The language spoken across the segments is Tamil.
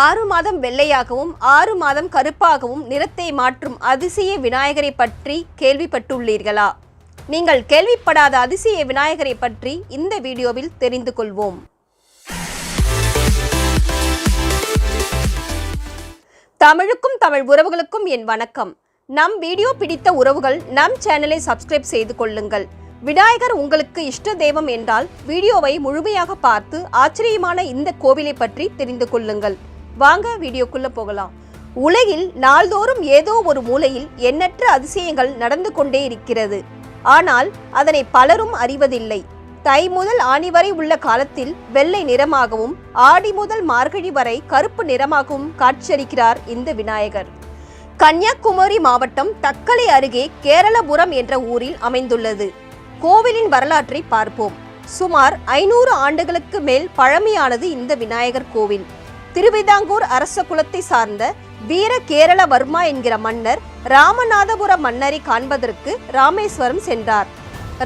ஆறு மாதம் வெள்ளையாகவும் ஆறு மாதம் கருப்பாகவும் நிறத்தை மாற்றும் அதிசய விநாயகரை பற்றி கேள்விப்பட்டுள்ளீர்களா? நீங்கள் கேள்விப்படாத அதிசய விநாயகரை பற்றி இந்த வீடியோவில் தெரிந்து கொள்வோம். தமிழுக்கும் தமிழ் உறவுகளுக்கும் என் வணக்கம். நம் வீடியோ பிடித்த உறவுகள் நம் சேனலை சப்ஸ்கிரைப் செய்து கொள்ளுங்கள். விநாயகர் உங்களுக்கு இஷ்ட தெய்வம் என்றால் வீடியோவை முழுமையாக பார்த்து ஆச்சரியமான இந்த கோவிலை பற்றி தெரிந்து கொள்ளுங்கள். வாங்க வீடியோக்குள்ள போகலாம். உலகில் நாள்தோறும் ஏதோ ஒரு மூலையில் எண்ணற்ற அதிசயங்கள் நடந்து கொண்டே இருக்கிறது. ஆனால் அதனை பலரும் அறிவதில்லை. தை முதல் ஆணி வரை உள்ள காலத்தில் வெள்ளை நிறமாகவும் ஆடி முதல் மார்கழி வரை கருப்பு நிறமாகவும் காட்சியளிக்கிறார் இந்த விநாயகர். கன்னியாகுமரி மாவட்டம் தக்கலை அருகே கேரளபுரம் என்ற ஊரில் அமைந்துள்ளது. கோவிலின் வரலாற்றை பார்ப்போம். சுமார் ஐநூறு ஆண்டுகளுக்கு மேல் பழமையானது இந்த விநாயகர் கோவில். திருவிதாங்கூர் அரச குலத்தை சார்ந்த வீர கேரளவர்மா என்கிற மன்னர் ராமநாதபுர மன்னரை காண்பதற்கு ராமேஸ்வரம் சென்றார்.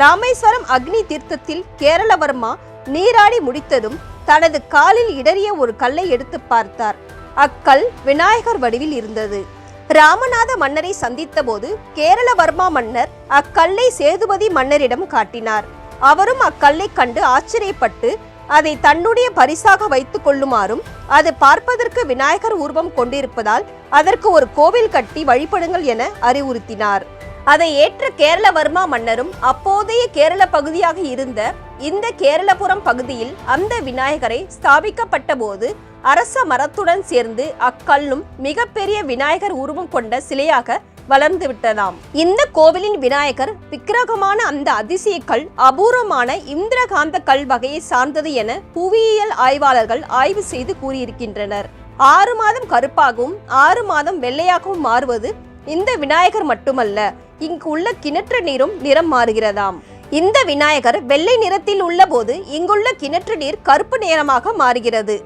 ராமேஸ்வரம் அக்னி தீர்த்தத்தில் கேரளவர்மா நீராடி முடித்ததும் தனது காலில் இடறிய ஒரு கல்லை எடுத்து பார்த்தார். அக்கல் விநாயகர் வடிவில் இருந்தது. ராமநாத மன்னரை சந்தித்தபோது கேரளவர்மா மன்னர் அக்கல்லை சேதுபதி மன்னரிடம் காட்டினார். அவரும் அக்கல்லை கண்டு ஆச்சரியப்பட்டு அதை தன்னுடைய பரிசாக வைத்துக் கொள்ளுமாறும் அது பார்ப்பதற்கு விநாயகர் உருவம் கொண்டிருப்பதால் அதற்கு ஒரு கோவில் கட்டி வழிபடுங்கள் என அறிவுறுத்தினார். அதை ஏற்ற கேரளவர்மா மன்னரும் அப்போதைய கேரள பகுதியாக இருந்த இந்த கேரளபுரம் பகுதியில் அந்த விநாயகரை ஸ்தாபிக்கப்பட்ட போது அரச மரத்துடன் சேர்ந்து அக்கல்லும் மிகப்பெரிய விநாயகர் உருவம் கொண்ட சிலையாக வளர்ந்து விட்டதாம். இந்த கோவிலின் விநாயகர் விக்கிரகமான அந்த அதிசய கல் அபூர்வமான இந்திரகாந்த கல் வகையை சார்ந்தது என புவியியல் ஆய்வாளர்கள் ஆய்வு செய்து கூறியிருக்கின்றனர். ஆறு மாதம் கருப்பாகவும் ஆறு மாதம் வெள்ளையாகவும் மாறுவது இந்த விநாயகர் மட்டுமல்ல இங்கு உள்ள கிணற்று நீரும் நிறம் மாறுகிறதாம். இந்த விநாயகர் வெள்ளை நிறத்தில் உள்ள போது இங்குள்ள கிணற்று நீர் கருப்பு நிறமாக மாறுகிறது.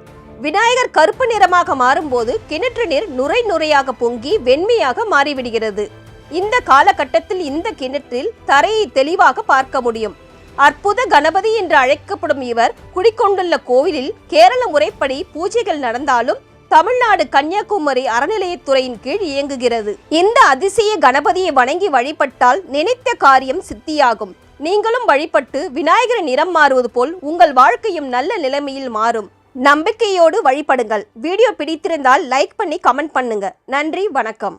விநாயகர் கருப்பு நிறமாக மாறும்போது கிணற்று நீர் நுரை நுரையாக பொங்கி வெண்மையாக மாறிவிடுகிறது. இந்த காலகட்டத்தில் இந்த கிணற்றில் தரையை தெளிவாக பார்க்க முடியும். அற்புத கணபதி என்று அழைக்கப்படும் இவர் குடிக்கொண்டுள்ள கோவிலில் கேரள முறைப்படி பூஜைகள் நடந்தாலும் தமிழ்நாடு கன்னியாகுமரி அறநிலையத்துறையின் கீழ் இயங்குகிறது. இந்த அதிசய கணபதியை வணங்கி வழிபட்டால் நினைத்த காரியம் சித்தியாகும். நீங்களும் வழிபட்டு விநாயகர் நிறம் மாறுவது போல் உங்கள் வாழ்க்கையும் நல்ல நிலைமையில் மாறும். நம்பிக்கையோடு வழிபடுங்கள். வீடியோ பிடித்திருந்தால் லைக் பண்ணி கமெண்ட் பண்ணுங்க. நன்றி வணக்கம்.